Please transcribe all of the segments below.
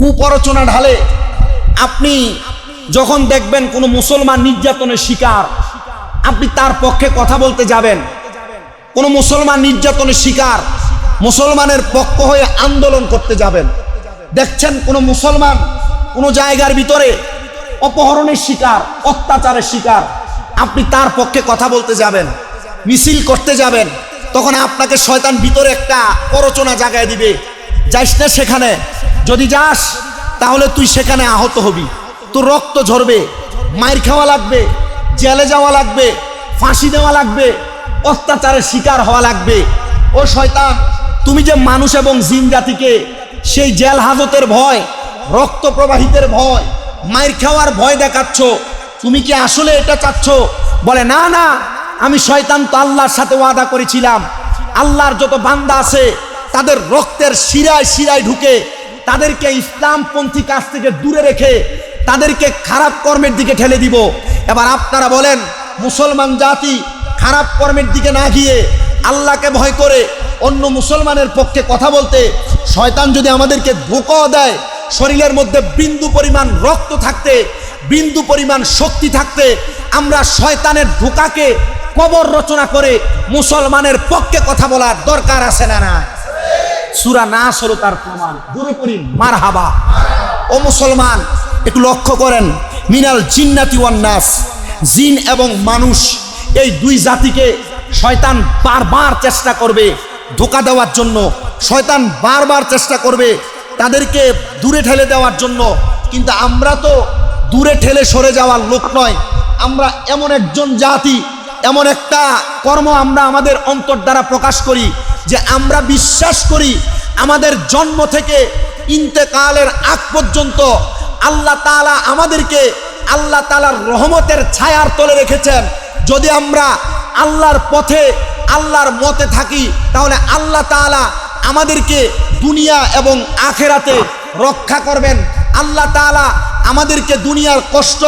কুপরচনা ঢালে আপনি যখন দেখবেন কোনো মুসলমান নির্যাতনের শিকার, আপনি তার পক্ষে কথা বলতে যাবেন। কোনো মুসলমান নির্যাতনের শিকার মুসলমানের পক্ষ হয়ে আন্দোলন করতে যাবেন। দেখছেন কোনো মুসলমান কোনো জায়গার ভিতরে অপহরণের শিকার, অত্যাচারের শিকার, আপনি তার পক্ষে কথা বলতে যাবেন, মিছিল করতে যাবেন, তখন আপনাকে শয়তান ভিতরে একটা প্ররোচনা জাগায় দিবে। যাইস না সেখানে। যদি যাস, তাহলে তুই সেখানে আহত হবি। তোর রক্ত ঝরবে, মায়ের খাওয়া লাগবে, জেলে যাওয়া লাগবে, ফাঁসি দেওয়া লাগবে, অত্যাচারের শিকার হওয়া লাগবে। ও শয়তান, তুমি যে মানুষ এবং জিন জাতিকে, সেই জেল হাজতের ভয়, রক্ত প্রবাহিতের ভয়, মায়ের খাওয়ার ভয় দেখাচ্ছ, তুমি কি আসলে এটা চাচ্ছ? বলে, না না, আমি শয়তান তো আল্লাহর সাথে ওয়াদা করেছিলাম। আল্লাহর যত বান্দা আছে তাদের রক্তের শিরায় শিরায় ঢুকে তাদেরকে ইসলামপন্থী কাজ থেকে দূরে রেখে তাদেরকে খারাপ কর্মের দিকে ঠেলে দিব। এবার আপনারা বলেন, মুসলমান জাতি খারাপ কর্মের দিকে না গিয়ে আল্লাহকে ভয় করে অন্য মুসলমানের পক্ষে কথা বলতে, শয়তান যদি আমাদেরকে ধোঁকা দেয়, শরীরের মধ্যে বিন্দু পরিমাণ রক্ত থাকতে, বিন্দু পরিমাণ শক্তি থাকতে, আমরা শয়তানের ধোকাকে কবর রচনা করে মুসলমানের পক্ষে কথা বলার দরকার আছে না না সুরা না হলো তার প্রমাণ। দূরে করি মার হাবা ও মুসলমান, একটু লক্ষ্য করেন, মিনাল জিন্নাতি ওয়ান নাস। জিন এবং মানুষ, এই দুই জাতিকে শয়তান বারবার চেষ্টা করবে ধোকা দেওয়ার জন্য। শয়তান বারবার চেষ্টা করবে তাদেরকে দূরে ঠেলে দেওয়ার জন্য। কিন্তু আমরা তো দূরে ঠেলে সরে যাওয়ার লোক নয়। আমরা এমন একজন জাতি, এমন একটা কর্ম আমরা আমাদের অন্তর দ্বারা প্রকাশ করি। যে আমরা বিশ্বাস করি আমাদের জন্ম থেকে ইন্তেকালের আগ পর্যন্ত আল্লাহ তাআলা আমাদেরকে আল্লাহ তাআলার রহমতের ছায়ার তলে রেখেছেন। যদি আমরা আল্লাহর পথে, আল্লাহর মতে থাকি, তাহলে আল্লাহ তাআলা আমাদেরকে দুনিয়া এবং আখেরাতে রক্ষা করবেন। আল্লাহ তাআলা আমাদেরকে দুনিয়ার কষ্ট,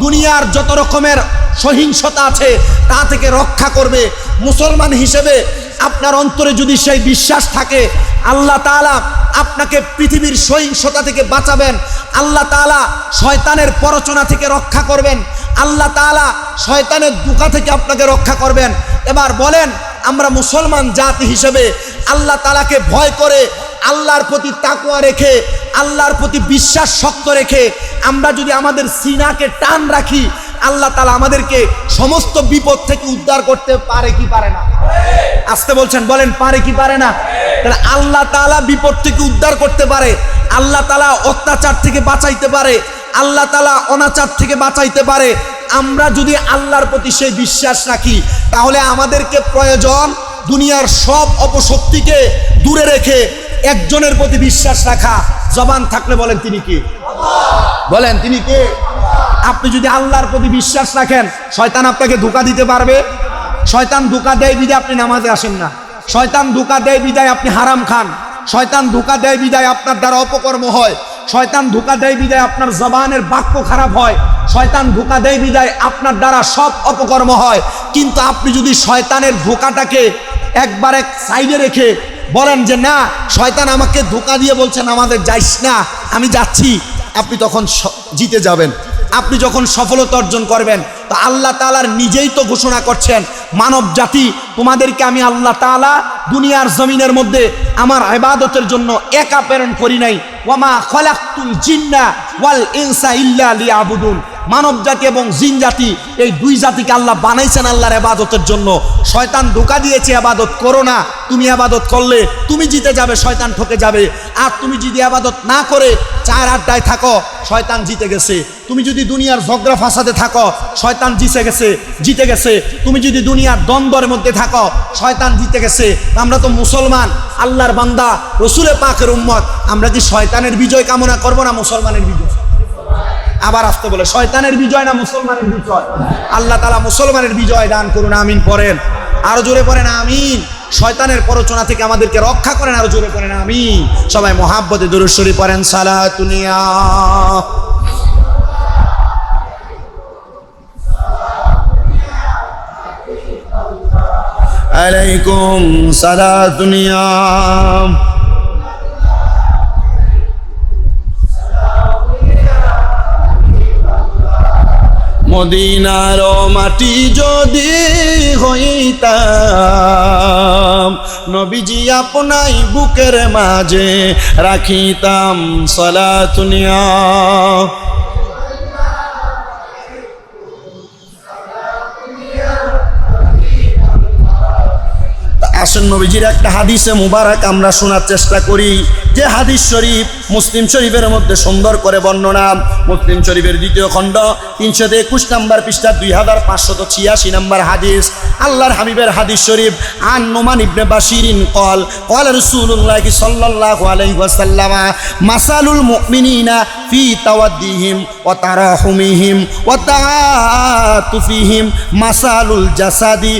দুনিয়ার যত রকমের সহিংসতা আছে তা থেকে রক্ষা করবে। মুসলমান হিসেবে আপনার অন্তরে যদি সেই বিশ্বাস থাকে, আল্লাহ তাআলা আপনাকে পৃথিবীর সহিংসতা থেকে বাঁচাবেন। আল্লাহ তাআলা শয়তানের পরচনা থেকে রক্ষা করবেন। আল্লাহ তাআলা শয়তানের দুকা থেকে আপনাকে রক্ষা করবেন। এবার বলেন, আমরা মুসলমান জাতি হিসেবে আল্লাহ তালাকে ভয় করে, আল্লাহর প্রতি তাকুয়া রেখে, আল্লাহর প্রতি বিশ্বাস শক্ত রেখে, আমরা যদি আমাদের সিনাকে টান রাখি আল্লাহ তালা আমাদেরকে সমস্ত বিপদ থেকে উদ্ধার করতে পারে কি পারে না? আসতে বলছেন, বলেন, পারে কি পারে না? তাহলে আল্লাহ তালা বিপদ থেকে উদ্ধার করতে পারে, আল্লাহ তালা অত্যাচার থেকে বাঁচাইতে পারে, আল্লাহ তালা অনাচার থেকে বাঁচাইতে পারে। আমরা যদি আল্লাহর প্রতি সেই বিশ্বাস রাখি, তাহলে আমাদেরকে প্রয়োজন দুনিয়ার সব অপশক্তিকে দূরে রেখে একজনের প্রতি বিশ্বাস রাখা। জবান থাকলে বলেন তিনি কি? বলেন, তিনি কে? আপনি যদি আল্লাহর প্রতি বিশ্বাস রাখেন, শয়তান আপনাকে ধোকা দিতে পারবে। শয়তান ধোকা দেয় বিদায় আপনি নামাজে আসেন না। শয়তান ধোকা দেয় বিদায় আপনি হারাম খান। শয়তান ধোকা দেয় বিদায় আপনার দ্বারা অপকর্ম হয়। শয়তান ধোকা দেয় বিদায় আপনার জবানের বাক্য খারাপ হয়। শয়তান ধোকা দেয় বিদায় আপনার দ্বারা সব অপকর্ম হয়। কিন্তু আপনি যদি শয়তানের ধোকাটাকে একবার এক সাইডে রেখে বলেন যে, না, শয়তান আমাকে ধোকা দিয়ে বলছেন আমাদের যাইস না, আমি যাচ্ছি। আপনি তখন জিতে যাবেন। আপনি যখন সফলতা অর্জন করবেন, তো আল্লাহ তালার নিজেই তো ঘোষণা করছেন, মানব জাতি, তোমাদেরকে আমি আল্লাহ তালা দুনিয়ার জমিনের মধ্যে আমার আবাদতের জন্য একা প্রেরণ করি নাই। ওয়ামা খলাক্তুল জিন্না ওয়াল ইনসা ইল্লা লিয়াবুদুন। মানব জাতি এবং জিন জাতি, এই দুই জাতিকে আল্লাহ বানাইছেন আল্লাহর আবাদতের জন্য। শয়তান ধোকা দিয়েছে আবাদত করো না, তুমি আবাদত করলে তুমি জিতে যাবে, শয়তান ঠকে যাবে। আর তুমি যদি আবাদত না করে, চার আড্ডায় থাকো, শয়তান জিতে গেছে। তুমি যদি দুনিয়ার ঝগড়া ফাসাদে থাকো, শয়তান জিতে গেছে জিতে গেছে। তুমি যদি দুনিয়ার দ্বন্দ্বের মধ্যে থাকো, শয়তান জিতে গেছে। আমরা তো মুসলমান, আল্লাহর বান্দা রসুলে পাকের উম্মত। আমরা কি শয়তানের বিজয় কামনা করব না মুসলমানের বিজয়? আবার আসতে বলে, শয়তানের বিজয় না মুসলমানের বিজয়? আল্লাহ তালা মুসলমানের বিজয় দান করুন, আমিন পড়েন। আরও জোরে পড়েন, আমিন। শয়তানের পরচনা থেকে আমাদেরকে রক্ষা করেন, আরও জোরে পড়েন, আমিন। সবাই মহাব্বতে দুরুশ্বরী পড়েন সালা তুনিয়া আলাইকুম সালা মদিনার মাটি যদি হইতাম নবীজি আপনাই বুকের মাঝে রাখিতাম সলাতুনিয়া আসেন নবীজির একটা হাদিসে মুবারক আমরা শোনার চেষ্টা করি। যে হাদিস শরীফ মুসলিম শরীফের মধ্যে সুন্দর করে বর্ণনা। মুসলিম শরীফের দ্বিতীয় খণ্ড, তিনশো একুশ নম্বর পৃষ্ঠা, দুই হাজার পাঁচশত ছিয়াশি নম্বর হাদিস। আল্লাহর হাবিবের হাদিস শরীফ, আন নোমান ইবনে বাশিরিন কল কল রসুল্লাহ সাল্লাল্লাহু আলাইহি ওয়াসাল্লাম, মাসালুল মুমিনিনা ফি তাওয়াদ্দিহিম ওয়া তারাহুমিহিম ওয়া তাআতুফিহিম, মাসালুল জাসাদি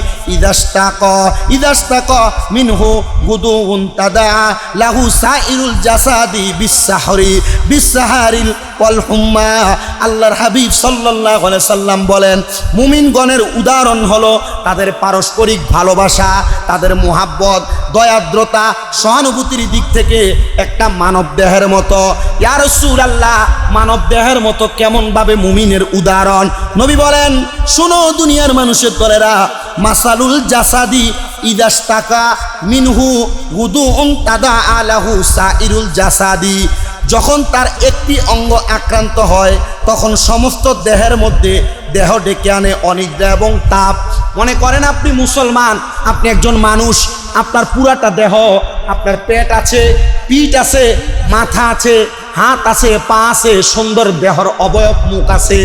হুম্মা। আল্লাহর হাবিব সাল্লাম বলেন, মুমিনগণের উদাহরণ হলো তাদের পারস্পরিক ভালোবাসা, তাদের মোহাব্বত, দয়াদ্রতা, সহানুভূতির দিক থেকে একটা মানব দেহের মতো। ইয়ার আল্লাহ মানব দেহের মতো কেমনভাবে মুমিনের উদাহরণ? নবী বলেন, শোনো দুনিয়ার মানুষের দলেরা মাসালুল জাসাদি ইদাস্তাকা মিনহু গুদু তাদা আলাহু সাইরুল জাসাদি। যখন তার একটি অঙ্গ আক্রান্ত হয়, তখন সমস্ত দেহের মধ্যে দেহ ডেকে আনে অনিদ্রা এবং তাপ। মনে করেন আপনি মুসলমান, আপনি একজন মানুষ, আপনার পুরাটা দেহ, আপনার পেট আছে, পিঠ আছে, মাথা আছে হাত আছে, পা আছে, সুন্দর দেহর অবয়ব মুখ আছে।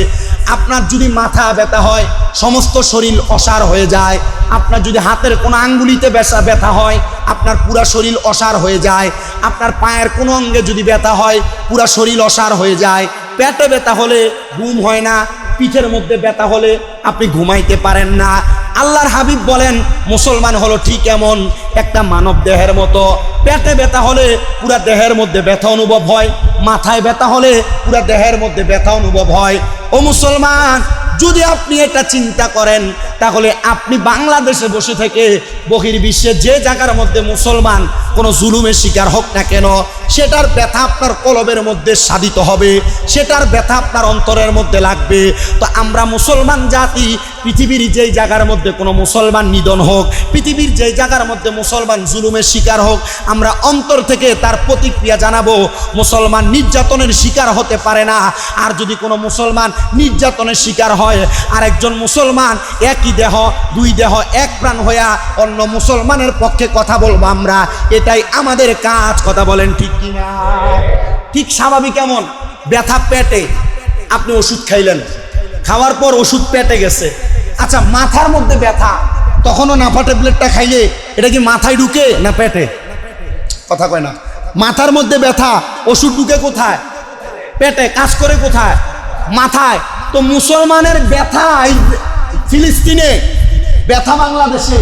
আপনার যদি মাথা ব্যথা হয়, সমস্ত শরীর অসার হয়ে যায়। আপনার যদি হাতের কোনো আঙ্গুলিতে ব্যথা ব্যথা হয়, আপনার পুরা শরীর অসার হয়ে যায়। আপনার পায়ের কোনো অঙ্গে যদি ব্যথা হয়, পুরা শরীর অসার হয়ে যায়। পেটে ব্যথা হলে ঘুম হয় না, পিঠের মধ্যে ব্যথা হলে আপনি ঘুমাইতে পারেন না। আল্লাহর হাবিব বলেন, মুসলমান হলো ঠিক এমন একটা মানব দেহের মতো। পেটে ব্যথা হলে পুরা দেহের মধ্যে ব্যথা অনুভব হয়, মাথায় ব্যথা হলে পুরা দেহের মধ্যে ব্যথা অনুভব হয়। ও মুসলমান যদি আপনি এটা চিন্তা করেন, তাহলে আপনি বাংলাদেশে বসে থেকে বহির্বিশ্বে যে জায়গার মধ্যে মুসলমান কোনো জুলুমের শিকার হোক না কেন, সেটার ব্যথা আপনার কলবের মধ্যে সাধিত হবে, সেটার ব্যথা আপনার অন্তরের মধ্যে লাগবে। তো আমরা মুসলমান জাতি, পৃথিবীর যেই জায়গার মধ্যে কোনো মুসলমান নিধন হোক, পৃথিবীর যেই জায়গার মধ্যে মুসলমান জুলুমের শিকার হোক, আমরা অন্তর থেকে তার প্রতিক্রিয়া জানাব, মুসলমান নির্যাতনের শিকার হতে পারে না। আর যদি কোনো মুসলমান নির্যাতনের শিকার হয় আর একজন মুসলমান একই দেহ, দুই দেহ, এক প্রাণ হইয়া অন্য মুসলমানের পক্ষে কথা বলব আমরা। এটাই আমাদের কাজ, কথা বলেন ঠিক কিনা? ঠিক স্বাভাবিক কেমন ব্যথা পেটে। আপনি ওষুধ খাইলেন। খাওয়ার পর ওষুধ পেটে গেছে। আচ্ছা মাথার মধ্যে ব্যথা, তখনও নাফা ট্যাবলেটটা খাইলে এটা কি মাথায় ঢুকে না পেটে? কথা কয় না। মাথার মধ্যে ব্যথা, ওষুধ ঢুকে কোথায়? পেটে, কাজ করে কোথায়? মাথায়। তো মুসলমানের ব্যথা ফিলিস্তিনে, ব্যথা বাংলাদেশে।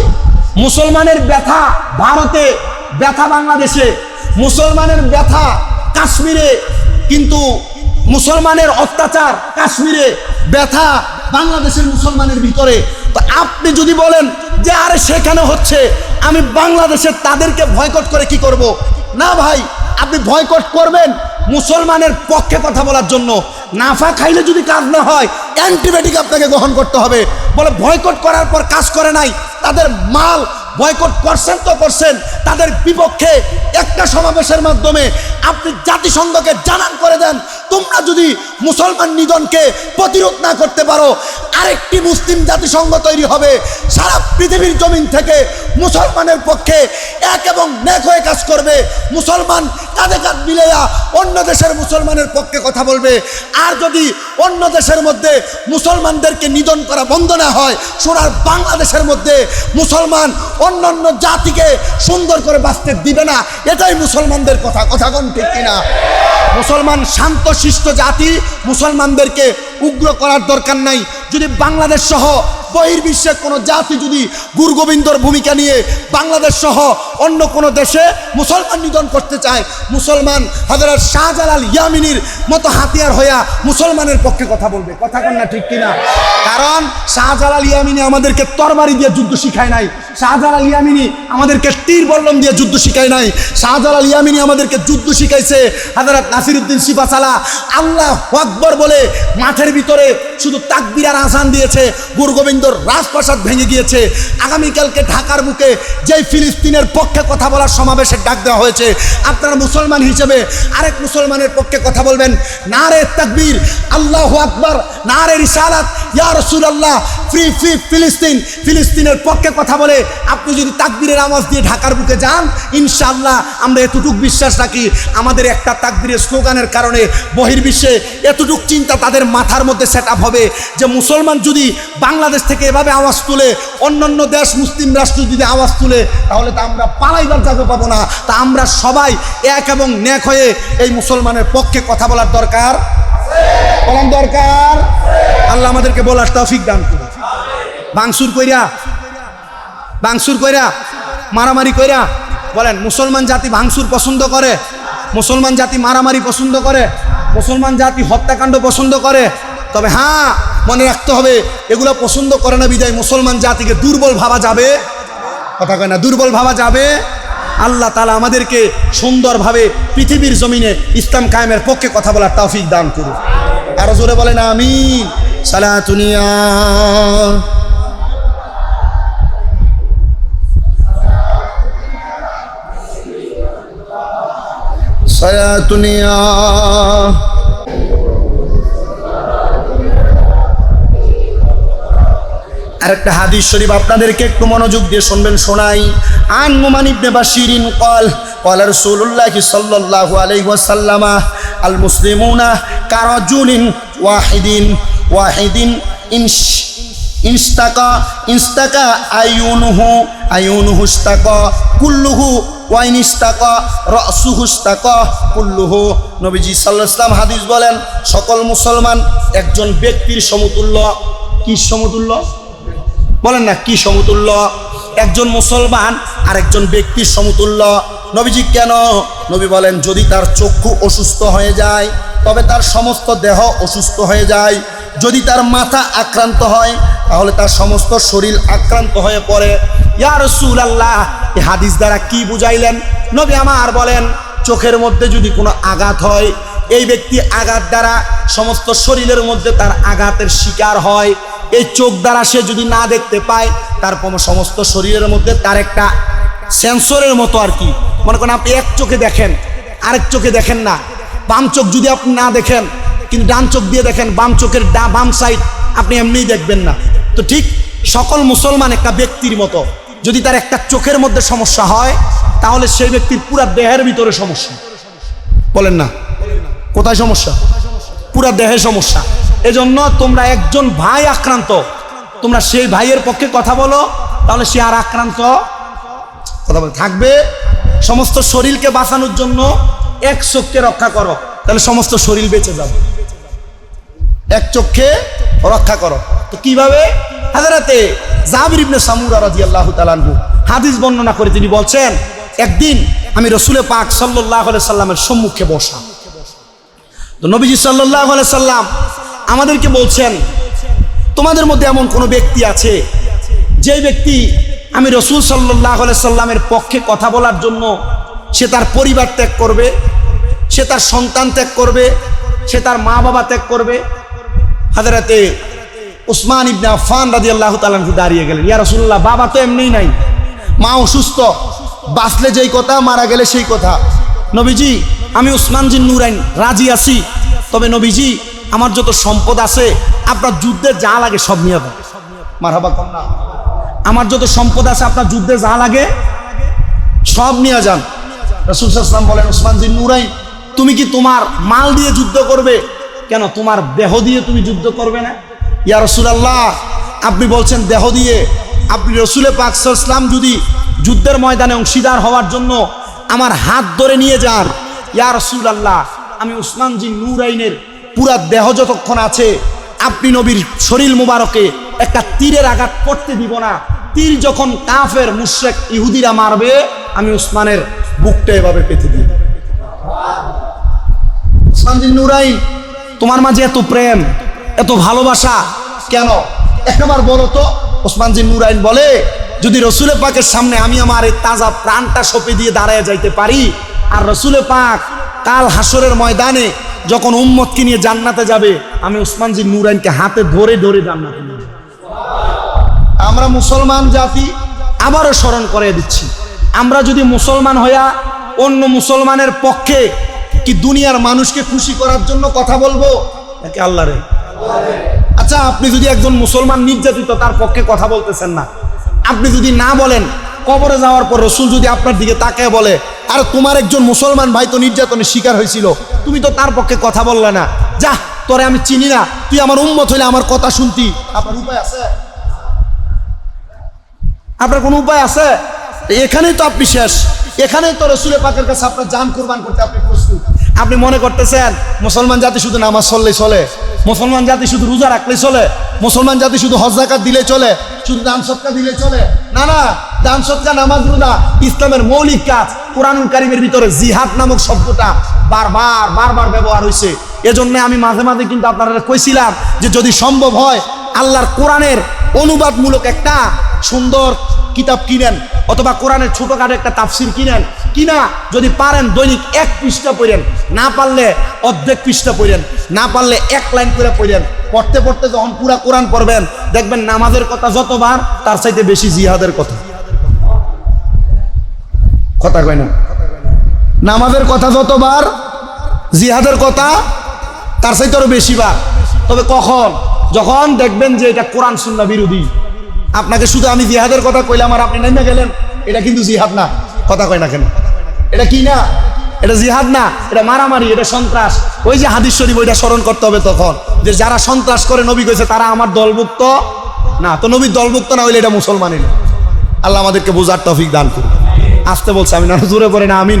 মুসলমানের ব্যথা ভারতে, ব্যথা বাংলাদেশে। মুসলমানের ব্যথা কাশ্মীরে, কিন্তু মুসলমানের অত্যাচার কাশ্মীরে, ব্যথা বাংলাদেশের মুসলমানের ভিতরে। তো আপনি যদি বলেন যে, আরে সেখানে হচ্ছে, আমি বাংলাদেশের তাদেরকে ভয়কট করে কি করব। না ভাই, আপনি ভয়কট করবেন মুসলমানের পক্ষে কথা বলার জন্য। নাফা খাইলে যদি কাজ না হয়, অ্যান্টিবায়োটিক আপনাকে গ্রহণ করতে হবে। বলে বয়কট করার পর কাজ করে নাই, তাদের মাল বয়কট করছেন তো করছেন তাদের বিপক্ষে একটা সমাবেশের মাধ্যমে আপনি জাতিসংঘকে জানান করে দেন তোমরা যদি মুসলমান নিধনকে প্রতিরোধ না করতে পারো, আরেকটি মুসলিম জাতিসংঘ তৈরি হবে। সারা পৃথিবীর জমিন থেকে মুসলমানের পক্ষে এক এবং নেক হয়ে কাজ করবে। মুসলমান কাঁধে কাঁধ মিলেয়া অন্য দেশের মুসলমানের পক্ষে কথা বলবে। আর যদি অন্য দেশের মধ্যে মুসলমানদেরকে নিধন করা বন্ধ না হয়, সোনার বাংলাদেশের মধ্যে মুসলমান অন্য অন্য জাতিকে সুন্দর করে বাঁচতে দিবে না। এটাই মুসলমানদের কথা। কথা কোন ঠিক কিনা? মুসলমান শান্ত শিষ্ট জাতি মুসলমানদেরকে উগ্র করার দরকার নাই। যদি বাংলাদেশ সহ বহির্বিশ্বে কোনো জাতি যদি গুরু গোবিন্দর ভূমিকা নিয়ে বাংলাদেশ সহ অন্য কোনো দেশে মুসলমান নিধন করতে চায়, মুসলমান হাজারাত শাহজালাল ইয়ামিনীর মতো হাতিয়ার হইয়া মুসলমানের পক্ষে কথা বলবে। কথা কন না ঠিক কিনা? কারণ শাহজালাল ইয়ামিনী আমাদেরকে তরবারি দিয়ে যুদ্ধ শিখায় নাই। শাহজালাল ইয়ামিনী আমাদেরকে তীর বল্লম দিয়ে যুদ্ধ শিখায় নাই। শাহজালাল ইয়ামিনী আমাদেরকে যুদ্ধ শিখাইছে হাজারাত নাসিরুদ্দিন সিফাসালা আল্লাহ আকবর বলে মাঠের ভিতরে শুধু তাকবির আর আসান দিয়েছে। গুরু গোবিন্দর রাজপ্রাসাদ ভেঙে গিয়েছে। আগামীকালকে ঢাকার বুকে যেই ফিলিস্তিনের পক্ষে কথা বলার সমাবেশের ডাক দেওয়া হয়েছে, আপনারা মুসলমান হিসেবে আরেক মুসলমানের পক্ষে কথা বলবেন। না রে তাকবীর, আল্লাহ আকবর না রে রিসালাত, ইয়া রসুল ফ্রি ফ্রি ফিলিস্তিন, ফিলিস্তিনের পক্ষে কথা বলে আপনি যদি তাকবীরের আওয়াজ দিয়ে ঢাকার বুকে যান, ইনশাআল্লাহ আমরা এতটুক বিশ্বাস রাখি আমাদের একটা তাকবীরের স্লোগানের কারণে বহির্বিশ্বে এতটুক চিন্তা তাদের মাথার মধ্যে সেট হবে যে মুসলমান যদি বাংলাদেশ থেকে এভাবে আওয়াজ তুলে, অন্যান্য দেশ মুসলিম রাষ্ট্র যদি আওয়াজ তুলে, তাহলে তা আমরা পালাইবার জায়গা পাবো না। তা আমরা সবাই এক এবং ন্যাক হয়ে এই মুসলমানের পক্ষে কথা বলার দরকার? বলার দরকার? আল্লাহ আমাদেরকে বলার তৌফিক দান করুন। বাংসুর কইরা বাংসুর কইরা, মারামারি কইরা বলেন, মুসলমান জাতি ভাঙসুর পছন্দ করে, মুসলমান জাতি মারামারি পছন্দ করে, মুসলমান জাতি হত্যাকাণ্ড পছন্দ করে তবে হ্যাঁ মনে রাখতে হবে, এগুলো পছন্দ করে না বিদায় মুসলমান জাতিকে দুর্বল ভাবা যাবে। কথা কয় না, দুর্বল ভাবা যাবে। আল্লাহ তালা আমাদেরকে সুন্দরভাবে পৃথিবীর জমিনে ইসলাম কায়েমের পক্ষে কথা বলার তৌফিক দান করুন আরও জোরে বলেন আমি সালাতুনিয়া সালাতুনিয়া আরেকটা হাদিস শরীফ আপনাদেরকে একটু মনোযোগ দিয়ে শুনবেন, শোনাই। আন মুমান ইবনে বাশিরিন কল কল রাসূলুল্লাহ সাল্লাল্লাহু আলাইহি ওয়াসাল্লামা, আল মুসলিমুনা কারাজুলিন ওয়াহিদিন ওয়াহিদিন ইনশ ইনস্তাকা ইনস্তাকা আয়ুনুহু আয়ুনুহু ইস্তাকা কুল্লুহু ওয়াইন ইস্তাকা রসুহু ইস্তাকা কুল্লুহু। নবীজি সাল্লাল্লাহু আলাইহি ওয়াসাল্লাম হাদিস বলেন, সকল মুসলমান একজন ব্যক্তির সমতুল্য। কি সমতুল্য? বলেন না, কি সমতুল্য? একজন মুসলমান আর একজন ব্যক্তির সমতুল্য। নবীজি কেন? নবী বলেন, যদি তার চক্ষু অসুস্থ হয়ে যায়, তবে তার সমস্ত দেহ অসুস্থ হয়ে যায়। যদি তার মাথা আক্রান্ত হয়, তাহলে তার সমস্ত শরীর আক্রান্ত হয়ে পড়ে। ইয়া রসুল আল্লাহ এই হাদিস দ্বারা কি বুঝাইলেন? নবী আমার বলেন, চোখের মধ্যে যদি কোনো আঘাত হয়, এই ব্যক্তি আঘাত দ্বারা সমস্ত শরীরের মধ্যে তার আঘাতের শিকার হয়। এই চোখ দ্বারা সে যদি না দেখতে পায়, তার সমস্ত শরীরের মধ্যে তার একটা সেন্সরের মতো আর কি। মনে করেন আপনি এক চোখে দেখেন, আরেক চোখে দেখেন না। বাম চোখ যদি আপনি না দেখেন, কিন্তু ডান চোখ দিয়ে দেখেন, বাম চোখের বাম সাইড আপনি এমনিই দেখবেন না। তো ঠিক সকল মুসলমান একটা ব্যক্তির মতো। যদি তার একটা চোখের মধ্যে সমস্যা হয়, তাহলে সেই ব্যক্তির পুরা দেহের ভিতরে সমস্যা। বলেন না। কোথায় সমস্যা? পুরা দেহে সমস্যা। এজন্য তোমরা একজন ভাই আক্রান্ত। তোমরা সেই ভাইয়ের পক্ষে কথা বলো, তাহলে সে আর আক্রান্ত। কথা বলে, থাকবে। সমস্ত শরীরকে বাঁচানোর জন্য এক চোখকে রক্ষা করো, তাহলে সমস্ত শরীর বেঁচে যাবে। এক চোখকে রক্ষা করো। তো কীভাবে? হাজারাতে জাবির ইবনে সামুরা রাদিয়াল্লাহু তাআলাহু হাদিস বর্ণনা করে, তিনি বলছেন, একদিন আমি রসুলে পাক আলাইহি সাল্লামের সম্মুখে বসা। তো নবীজি আলাইহি সাল্লাম আমাদেরকে বলছেন, তোমাদের মধ্যে এমন কোনো ব্যক্তি আছে যে ব্যক্তি আমি রসুল সাল্লাহ সাল্লামের পক্ষে কথা বলার জন্য সে তার পরিবার ত্যাগ করবে, সে তার সন্তান ত্যাগ করবে, সে তার মা বাবা ত্যাগ করবে? হাজারাতে উসমান ইবনে আফান রাজি আল্লাহ তালানহু দাঁড়িয়ে গেলেন, ইয়া রসুল্লাহ বাবা তো এমনিই নাই। মা অসুস্থ, বাঁচলে যেই কথা, মারা গেলে সেই কথা। নবীজি, আমি উসমান জিন নুরাইন, রাজি আছি। তবে নবীজি আমার যত সম্পদ আছে আপনার যুদ্ধে যা লাগে সব নিয়ে যাবেন মারহাবা কন্যা। আমার যত সম্পদ আছে আপনার যুদ্ধে যা লাগে সব নিয়ে যান। রসুল সাল্লাম বলেন উসমান জিন নুরাইন তুমি কি তোমার মাল দিয়ে যুদ্ধ করবে? কেন তোমার দেহ দিয়ে তুমি যুদ্ধ করবে না? ইয়া রসুলাল্লাহ আপনি বলছেন দেহ দিয়ে। আপনি রসুলে পাক ইসলাম যদি যুদ্ধের ময়দানে অংশীদার হওয়ার জন্য আমার হাত ধরে নিয়ে যান ইয়া রসুল আল্লাহ আমি উসমান জি নুরাইনের পুরা দেহ যতক্ষণ আছে, আপনি নবীর শরীর মুবারকে একটা তীরের আঘাত পড়তে দিব না। তীর যখন কাফের, মুশরেক, ইহুদিরা মারবে, আমি উসমানের বুকটা এভাবে পেতে উসমানজিন নুরাইন তোমার মাঝে এত প্রেম, এত ভালোবাসা, কেন? একবার বলো তো ওসমানজিন নুরাইন বলে, যদি রসুলে পাকের সামনে আমি আমার এই তাজা প্রাণটা সপে দিয়ে দাঁড়ায় যাইতে পারি, আর রসুলে পাক কাল হাসরের ময়দানে যখন উম্মতকে নিয়ে জান্নাতে যাবে, আমি উসমানজি নুরাইনকে হাতে ধরে ধরে জান্নাতে নিয়ে আমরা মুসলমান জাতি, আবারও স্মরণ করে দিচ্ছি। আমরা যদি মুসলমান হইয়া অন্য মুসলমানের পক্ষে কি দুনিয়ার মানুষকে খুশি করার জন্য কথা বলব? নাকি আল্লাহরে আচ্ছা আপনি যদি একজন মুসলমান নির্যাতিত, তার পক্ষে কথা বলতেছেন না। আপনি যদি না বলেন, কবরে যাওয়ার পর রসুল যদি আপনার দিকে তাকায় বলে আর তোমার একজন মুসলমান ভাই তো নির্যাতনের শিকার হয়েছিল। তুমি তো তার পক্ষে কথা বললে না। যা, তোরে আমি চিনি না। তুই আমার উম্মত হইলে আমার কথা শুনতি। আপনার উপায় আছে? আপনার কোনো উপায় আছে? এখানেই তো আপনি শেষ। এখানেই তো রসুলে পাকের কাছে আপনার জান কোরবান করতে আপনি প্রস্তুত। আপনি মনে করতেছেন, মুসলমান জাতি শুধু নামাজ চললেই চলে। মুসলমান জাতি শুধু রোজা রাখলেই চলে। মুসলমান জাতি শুধু হজ, জাকাত দিলে চলে। শুধু দান সৎকা দিলে চলে। না না, দান সৎকা নামাজ রোজা, ইসলামের মৌলিক কাজ। কোরআনুল কারিমের ভিতরে জিহাদ নামক শব্দটা বারবার বারবার ব্যবহার হয়েছে এজন্য আমি মাঝে মাঝে কিন্তু আপনারা কইছিলাম যে যদি সম্ভব হয় আল্লাহর কোরআনের অনুবাদমূলক একটা সুন্দর কিতাব কিনেন, অথবা কোরআনের ছোটখাটো একটা তাফসির কিনেন, কিনা যদি পারেন দৈনিক এক পৃষ্ঠা পড়েন, না পারলে অর্ধেক পৃষ্ঠা পড়েন, না পারলে এক লাইন করে পড়েন, পড়তে পড়তে যখন পুরা কোরআন পড়বেন, দেখবেন নামাজের কথা যতবার, তার চাইতে বেশি জিহাদের কথা। কথা কয় না। নামাজের কথা যতবার, জিহাদের কথা, তার চাইতে আরও বেশি বার। তবে কখন? যখন দেখবেন যে এটা কোরআন সুন্না বিরোধী। আপনাকে শুধু আমি জিহাদের কথা কইলাম আর আপনি নেমে গেলেন, এটা কিন্তু জিহাদ না। কথা কয় না কেন? এটা কি না? এটা জিহাদ না? এটা মারামারি, এটা সন্ত্রাস। ওই যে হাদিস শরীফ, ওইটা স্মরণ করতে হবে তখন। যে যারা সন্ত্রাস করে নবী কইছে, তারা আমার দলভুক্ত না। তো নবীর দলভুক্ত না হইলে এটা মুসলমানই না আল্লাহ আমাদেরকে বোঝার তৌফিক দান করুন। আসতে বলছে আমি না জোরে পড়ে না আমিন।